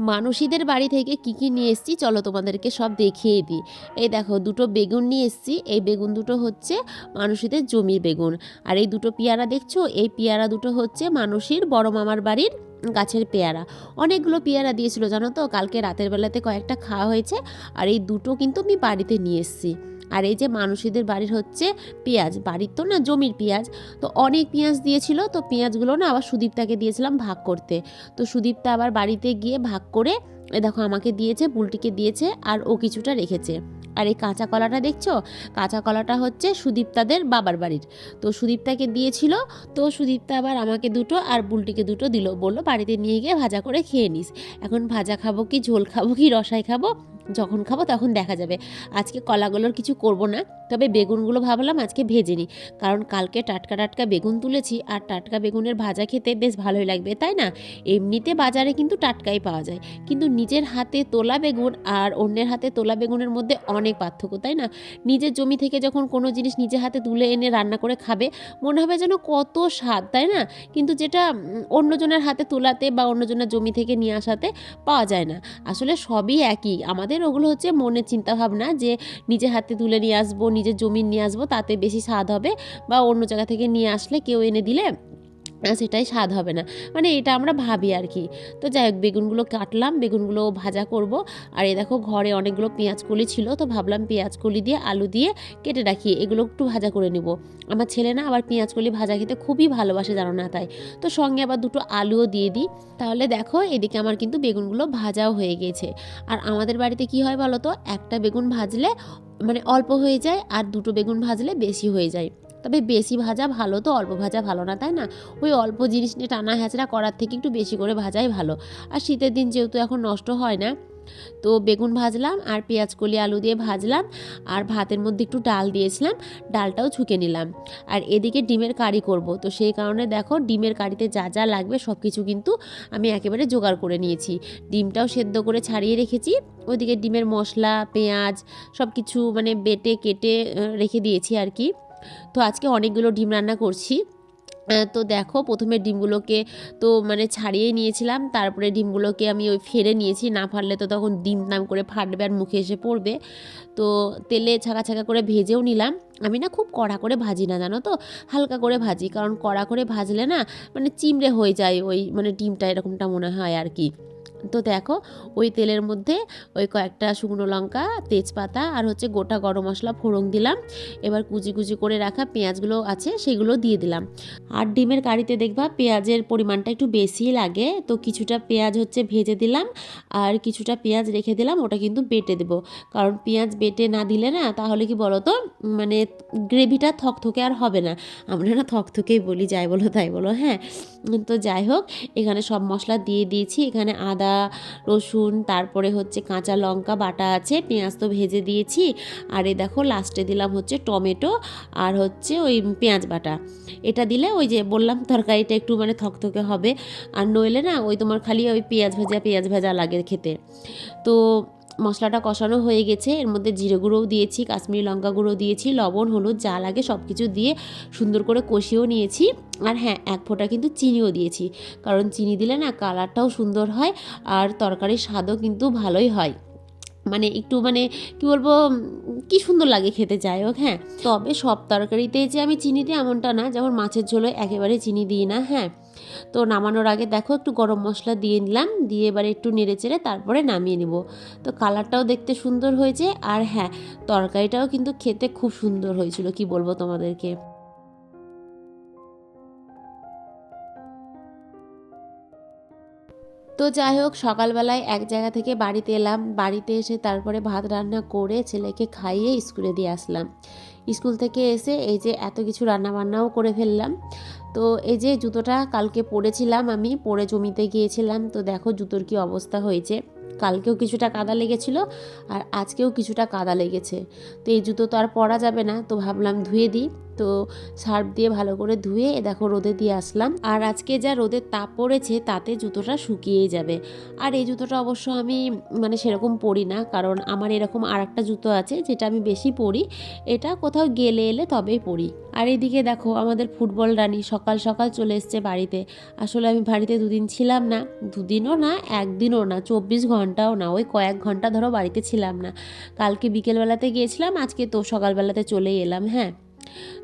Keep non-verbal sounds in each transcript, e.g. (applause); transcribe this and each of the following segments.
মানুষীদের বাড়ি থেকে কি কি নিয়ে এসেছি, চলো তোমাদেরকে সব দেখিয়ে দিই। এই দেখো, দুটো বেগুন নিয়ে এসেছি। এই বেগুন দুটো হচ্ছে মানুষীদের জমির বেগুন। আর এই দুটো পেয়ারা দেখছ? এই পেয়ারা দুটো হচ্ছে মানসীর বড় মামার বাড়ির গাছের পেয়ারা। অনেকগুলো পেয়ারা দিয়েছিল, জানো তো? কালকে রাতের বেলাতে কয়েকটা খাওয়া হয়েছে আর এই দুটো কিন্তু আমি বাড়িতে নিয়ে এসেছি। আর এই যে মানুষীদের বাড়ির হচ্ছে পেঁয়াজ, বাড়ির তো না জমির পেঁয়াজ, তো অনেক পেঁয়াজ দিয়েছিল, তো পেঁয়াজগুলো না আবার সুদীপ্তাকে দিয়েছিলাম ভাগ করতে। তো সুদীপ্তা আবার বাড়িতে গিয়ে ভাগ করে দেখো আমাকে দিয়েছে পুলটিকে দিয়েছে আর ও কিছুটা রেখেছে। আর এই কাঁচা কলাটা দেখছ? কাঁচা কলাটা হচ্ছে সুদীপ্তাদের বাবার বাড়ির। তো সুদীপ্তাকে দিয়েছিল, তো সুদীপ্তা আবার আমাকে দুটো আর বুলটিকে দুটো দিল। বলল, বাড়িতে নিয়ে গিয়ে ভাজা করে খেয়ে নিস। এখন ভাজা খাব কি, ঝোল খাব কি, রসাই খাব? যখন খাব তখন দেখা যাবে। আজকে কলাগুলোর কিছু করব না, তবে বেগুনগুলো ভাবলাম আজকে ভেজে নিই। কারণ কালকে টাটকা টাটকা বেগুন তুলেছি, আর টাটকা বেগুনের ভাজা খেতে বেশ ভালোই লাগবে, তাই না? এমনিতে বাজারে কিন্তু টাটকাই পাওয়া যায়। কিন্তু নিজের হাতে তোলা বেগুন আর অন্যের হাতে তোলা বেগুনের মধ্যে অনেক পার্থক্য, তাই না? নিজের জমি থেকে যখন কোনো জিনিস নিজে হাতে তুলে এনে রান্না করে খাবে, মনে হবে যেন কত স্বাদ, তাই না? কিন্তু যেটা অন্যজনের হাতে তোলাতে বা অন্যজনের জমি থেকে নিয়ে আসাতে পাওয়া যায় না। আসলে সবই একই। আমাদের ওগুলো হচ্ছে মনের চিন্তাভাবনা যে নিজে হাতে তুলে নিয়ে আসব, নিজের জমি নিয়ে আসব, তাতে বেশি স্বাদ হবে বা অন্য জায়গা থেকে নিয়ে আসলে কেউ এনে দিলে সেটাই স্বাদ হবে না। মানে এটা আমরা ভাবি আর কি তো যাই হোক, বেগুনগুলো কাটলাম, বেগুনগুলো ভাজা করব। আর এই দেখো, ঘরে অনেকগুলো পেঁয়াজ কলি ছিল, তো ভাবলাম পেঁয়াজ কলি দিয়ে, আলু দিয়ে কেটে রাখি। এগুলো একটু ভাজা করে নেব। আমার ছেলে না আবার পেঁয়াজ কলি ভাজা খেতে খুবই ভালোবাসে, জানো না তাই। তো সঙ্গে আবার দুটো আলুও দিয়ে দিই। তাহলে দেখো, এদিকে আমার কিন্তু বেগুনগুলো ভাজাও হয়ে গেছে। আর আমাদের বাড়িতে কি হয় বলো তো, একটা বেগুন ভাজলে মানে অল্প হয়ে যায়, আর দুটো বেগুন ভাজলে বেশি হয়ে যায়। তবে বেশি ভাজা ভালো তো অল্প ভাজা ভালো না, তাই না? ওই অল্প জিনিস নিয়ে টানা হ্যাচড়া করার থেকে একটু বেশি করে ভাজাই ভালো। আর শীতের দিন যেহেতু এখন নষ্ট হয় না, তো বেগুন ভাজলাম আর পেঁয়াজ কলি আলু দিয়ে ভাজলাম আর ভাতের মধ্যে একটু ডাল দিয়েছিলাম, ডালটাও ছুকে নিলাম। আর এদিকে ডিমের কারি করব, তো সেই কারণে দেখো ডিমের কারিতে যা যা লাগবে সব কিছু কিন্তু আমি একেবারে জোগাড় করে নিয়েছি। ডিমটাও সেদ্ধ করে ছাড়িয়ে রেখেছি, ওইদিকে ডিমের মশলা, পেঁয়াজ সব কিছু মানে বেটে কেটে রেখে দিয়েছি আর কি। তো আজকে অনেকগুলো ডিম রান্না করছি। তো দেখো, প্রথমে ডিমগুলোকে তো মানে ছাড়িয়ে নিয়েছিলাম, তারপরে ডিমগুলোকে আমি ওই ফেরে নিয়েছি, না ফাটলে তো তখন ডিম নাম করে ফাটবে আর মুখে এসে পড়বে। তো তেলে ছাকা ছাকা করে ভেজেও নিলাম। আমি না খুব কড়া করে ভাজি না, জানো তো? হালকা করে ভাজি, কারণ কড়া করে ভাজলে না মানে চিমড়ে হয়ে যায় ওই মানে ডিমটা, এরকমটা মনে হয় আর কি। তো দেখো, ওই তেলের মধ্যে ওই কয়েকটা শুকনো লঙ্কা, তেজপাতা আর হচ্ছে গোটা গরম মশলা ফোড়ন দিলাম। এবার কুচি কুচি করে রাখা পেঁয়াজগুলো আছে, সেগুলো দিয়ে দিলাম। আর ডিমের কারিতে দেখবা পেঁয়াজের পরিমাণটা একটু বেশি লাগে, তো কিছুটা পেঁয়াজ হচ্ছে ভেজে দিলাম আর কিছুটা পেঁয়াজ রেখে দিলাম, ওটা কিন্তু বেটে দেবো। কারণ পেঁয়াজ বেটে না দিলে না, তাহলে কি বলো তো মানে গ্রেভিটা থকথকে আর হবে না। আমরা না থকথকেই বলি, যাই বলো তাই বলো হ্যাঁ। তো যাই হোক, এখানে সব মশলা দিয়ে দিয়েছি, এখানে আদা, রসুন, তারপরে হচ্ছে কাঁচা লঙ্কা, বাটা আছে, পেঁয়াজ তো ভেজে দিয়েছি। আর এ দেখো লাস্টে দিলাম হচ্ছে টমেটো আর হচ্ছে ওই পেঁয়াজ বাটা। এটা দিলে ওই যে বললাম তরকারিটা একটু মানে থকথকে হবে। আর নইলে না, ওই তোমার খালি ওই পেঁয়াজ ভাজা পেঁয়াজ ভাজা লাগে খেতে। তো মশলাটা কষানো হয়ে গেছে। এর মধ্যে জিরে গুঁড়োও দিয়েছি, কাশ্মীরি লঙ্কা গুঁড়ো দিয়েছি, লবণ, হলুদ, যা লাগে সব কিছু দিয়ে সুন্দর করে কষিয়েও নিয়েছি। আর হ্যাঁ এক ফোঁটা কিন্তু চিনিও দিয়েছি। কারণ চিনি দিলে না কালারটাও সুন্দর হয় আর তরকারির স্বাদও কিন্তু ভালোই হয়। মানে একটু মানে কি বলব কি সুন্দর লাগে খেতে যাই হোক হ্যাঁ। তবে সব তরকারিতে যে আমি চিনি দিই এমনটা না যেমন মাছের ঝোলে একেবারে চিনি দিই না হ্যাঁ। তো নামানোর আগে দেখো একটু গরম মশলা দিয়ে নিলাম, দিয়ে এবারে একটু নেড়ে চেড়ে তারপরে নামিয়ে নিব। তো কালারটাও দেখতে সুন্দর হয়েছে আর হ্যাঁ তরকারিটাও কিন্তু খেতে খুব সুন্দর হয়েছিল, কি বলব তোমাদেরকে? তো যাই হোক, সকালবেলায় এক জায়গা থেকে বাড়িতে এলাম, বাড়িতে এসে তারপরে ভাত রান্না করে ছেলেকে খাইয়ে স্কুলে দিয়ে আসলাম। স্কুল থেকে এসে এই যে এত কিছু রান্না বান্নাও করে ফেললাম। তো এই যে জুতোটা কালকে পরেছিলাম আমি, পরে জমিতে গিয়েছিলাম, তো দেখো জুতোর কি অবস্থা হয়েছে। কালকেও কিছুটা কাদা লেগেছিল আর আজকেও কিছুটা কাদা লেগেছে। তো এই জুতো তো আর পরা যাবে না, তো ভাবলাম ধুয়ে দিই। তো সার্ফ দিয়ে ভালো করে ধুয়ে দেখো রোদে দিয়ে আসলাম। আর আজকে যা রোদের তাপ পড়েছে তাতে জুতোটা শুকিয়েই যাবে। আর এই জুতোটা অবশ্য আমি মানে সেরকম পরি না, কারণ আমার এরকম আর একটা জুতো আছে যেটা আমি বেশি পরি। এটা কোথাও গেলে এলে তবেই পরি। আর এদিকে দেখো আমাদের ফুটবল রানী সকাল সকাল চলে এসছে বাড়িতে। আসলে আমি বাড়িতে দুদিন ছিলাম না, দুদিনও না, একদিনও না, চব্বিশ ঘন্টাও না, ওই কয়েক ঘণ্টা ধরো বাড়িতে ছিলাম না। কালকে বিকেলবেলাতে গিয়েছিলাম, আজকে তো সকালবেলাতে চলেই এলাম হ্যাঁ।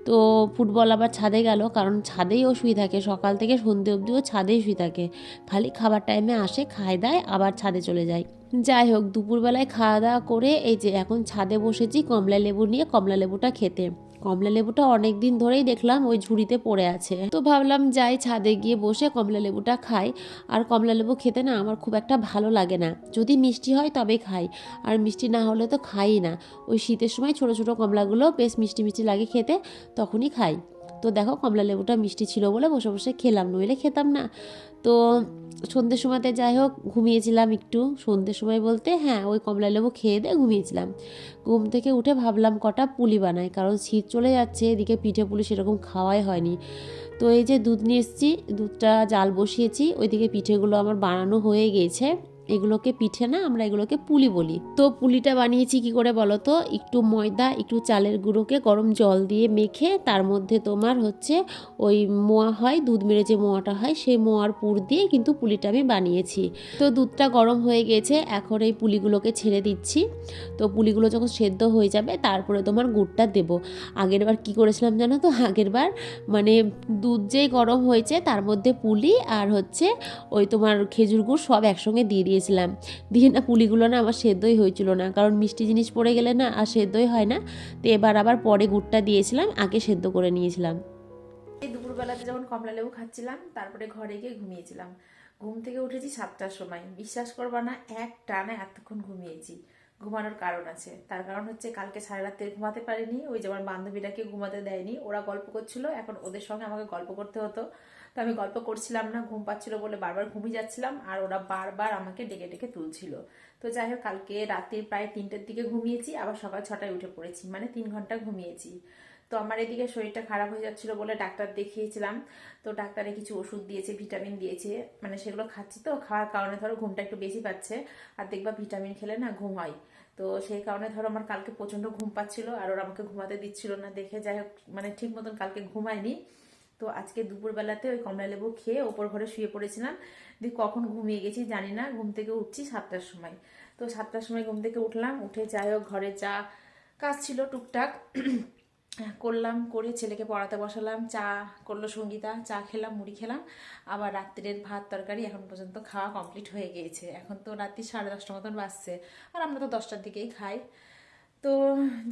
তো ফুটবল আবার ছাদে গেল, কারণ ছাদেই ও শুয়ে থাকে। সকাল থেকে সন্ধে ও ছাদেই শুয়ে থাকে। খালি খাবার টাইমে আসে, খায় দায়, আবার ছাদে চলে যায়। যাই হোক, দুপুরবেলায় খাওয়া দাওয়া করে এই যে এখন ছাদে বসেছি কমলা লেবু নিয়ে, কমলা লেবুটা খেতে। কমলা লেবুটা অনেক দিন ধরেই দেখলাম ওই ঝুড়িতে পড়ে আছে। তো ভাবলাম যাই ছাদে গিয়ে বসে কমলা লেবুটা খাই। আর কমলা লেবু খেতে না আমার খুব একটা ভালো লাগে না। যদি মিষ্টি হয় তবে খাই। আর মিষ্টি না হলে তো খাই না। ওই শীতের সময় ছোট ছোট কমলাগুলো বেশ মিষ্টি মিষ্টি লাগে খেতে, তখনই খাই। তো দেখো কমলা লেবুটা মিষ্টি ছিল বলে বসে বসে খেলাম, নইলে খেতাম না। তো সন্ধ্যের সময়তে যাই হোক, ঘুমিয়েছিলাম একটু। সন্ধ্যের সময় বলতে হ্যাঁ ওই কমলা লেবু খেয়ে দিয়ে ঘুমিয়েছিলাম। ঘুম থেকে উঠে ভাবলাম কটা পুলি বানাই, কারণ শীত চলে যাচ্ছে, এদিকে পিঠে পুলি সেরকম খাওয়াই হয়নি। তো এই যে দুধ নিয়ে এসেছি, দুধটা জাল বসিয়েছি, ওইদিকে পিঠেগুলো আমার বানানো হয়ে গিয়েছে এগুলোকে পিঠে না আমরা এগুলোকে পুলি বলি। তো পুলিটা বানিয়েছি কি করে বলো তো? একটু ময়দা, একটু চালের গুঁড়োকে গরম জল দিয়ে মেখে তার মধ্যে তোমার হচ্ছে ওই মোয়া হয়, দুধ মেরে যে মোয়াটা হয় সেই মোয়ার পুর দিয়ে কিন্তু পুলিটা আমি বানিয়েছি। তো দুধটা গরম হয়ে গেছে, এখন এই পুলিগুলোকে ছেড়ে দিচ্ছি। তো পুলিগুলো যখন সেদ্ধ হয়ে যাবে তারপরে তোমার গুড়টা দেবো। আগের বার কী করেছিলাম জানো তো? (laughs) আগের বার মানে দুধ যেই গরম হয়েছে তার মধ্যে পুলি আর হচ্ছে ওই তোমার খেজুর গুড় সব একসঙ্গে দিয়ে দিয়েছিলাম দিয়ে না পুলিগুলো না আমার সেদ্ধই হয়েছিল না, কারণ মিষ্টি জিনিস পড়ে গেলে না আর সেদ্ধই হয় না। তো এবার আবার পরে গুড়টা দিয়েছিলাম, আগে সেদ্ধ করে নিয়েছিলাম। এই দুপুরবেলাতে যখন কমলা লেবু খাচ্ছিলাম, তারপরে ঘরে গিয়ে ঘুমিয়েছিলাম। ঘুম থেকে উঠেছি সাতটার সময়। বিশ্বাস করবা না, এক টানে এতক্ষণ ঘুমিয়েছি। ঘুমানোর কারণ আছে। তার কারণ হচ্ছে কালকে সারা রাত্রে ঘুমাতে পারিনি, ওই যে আমার বান্ধবীটাকে ঘুমাতে দেয়নি। ওরা গল্প করছিল, এখন ওদের সঙ্গে আমাকে গল্প করতে হতো। তো আমি গল্প করছিলাম না, ঘুম পাচ্ছিল বলে বারবার ঘুমিয়ে যাচ্ছিলাম, আর ওরা বারবার আমাকে ডেকে ডেকে তুলছিল। তো যাই হোক, কালকে রাত্রির প্রায় তিনটের দিকে ঘুমিয়েছি, আবার সকাল ছটায় উঠে পড়েছি মানে তিন ঘণ্টা ঘুমিয়েছি। তো আমার এদিকে শরীরটা খারাপ হয়ে যাচ্ছিল বলে ডাক্তার দেখিয়েছিলাম। তো ডাক্তারে কিছু ওষুধ দিয়েছে, ভিটামিন দিয়েছে। মানে সেগুলো খাচ্ছি তো, খাওয়ার কারণে ধরো ঘুমটা একটু বেশি পাচ্ছে। আর দেখবা ভিটামিন খেলে না ঘুম হয়। তো সেই কারণে ধরো আমার কালকে প্রচণ্ড ঘুম পাচ্ছিল আর ওরা আমাকে ঘুমাতে দিচ্ছিল না। দেখে যাই হোক মানে ঠিক মতন কালকে ঘুমায়নি। তো আজকে দুপুরবেলাতে ওই কমলা লেবু খেয়ে ওপর ঘরে শুয়ে পড়েছিলাম। দিয়ে কখন ঘুমিয়ে গেছি জানি না, ঘুম থেকে উঠছি সাতটার সময়। তো সাতটার সময় ঘুম থেকে উঠলাম, উঠে যাই হোক, ঘরে যা কাজ ছিল টুকটাক করলাম, করে ছেলেকে পড়াতে বসালাম, চা করল সঙ্গীতা, চা খেলাম, মুড়ি খেলাম। আবার রাত্রের ভাত তরকারি এখন পর্যন্ত খাওয়া কমপ্লিট হয়ে গিয়েছে। এখন তো রাত্রি সাড়ে দশটা মতন বাজছে, আর আমরা তো দশটার দিকেই খাই। তো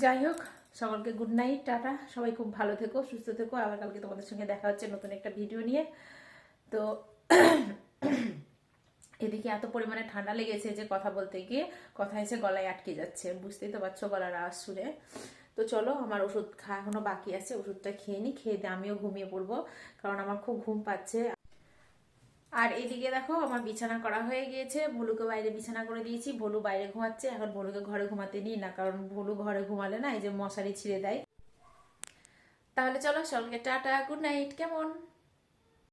যাই হোক, সকলকে গুড নাইট টাটা। সবাই খুব ভালো থেকো, সুস্থ থেকো। আবার কালকে তোমাদের সঙ্গে দেখা হচ্ছে নতুন একটা ভিডিও নিয়ে। তো এদিকে এত পরিমাণে ঠান্ডা লেগেছে যে কথা বলতে গিয়ে, কথা এসে গলায় আটকে যাচ্ছে। বুঝতেই তো পারছ গলার আওয়াজ শুনে। তো চলো, আমার ওষুধ খাওয়া এখনও বাকি আছে, ওষুধটা খেয়ে নিই খেয়ে দিয়ে আমিও ঘুমিয়ে পড়ব, কারণ আমার খুব ঘুম পাচ্ছে। আর এদিকে দেখো, আমার বিছানা করা হয়ে গিয়েছে, ভলুকে বাইরে বিছানা করে দিয়েছি, ভলু বাইরে ঘুমাচ্ছে, এখন ভলুকে ঘরে ঘুমাতে নিই না, কারণ ভলু ঘরে ঘুমালে না, এই যে মশারি ছিঁড়ে দেয়। তাহলে চলো সকলকে টাটা, গুড নাইট, কেমন?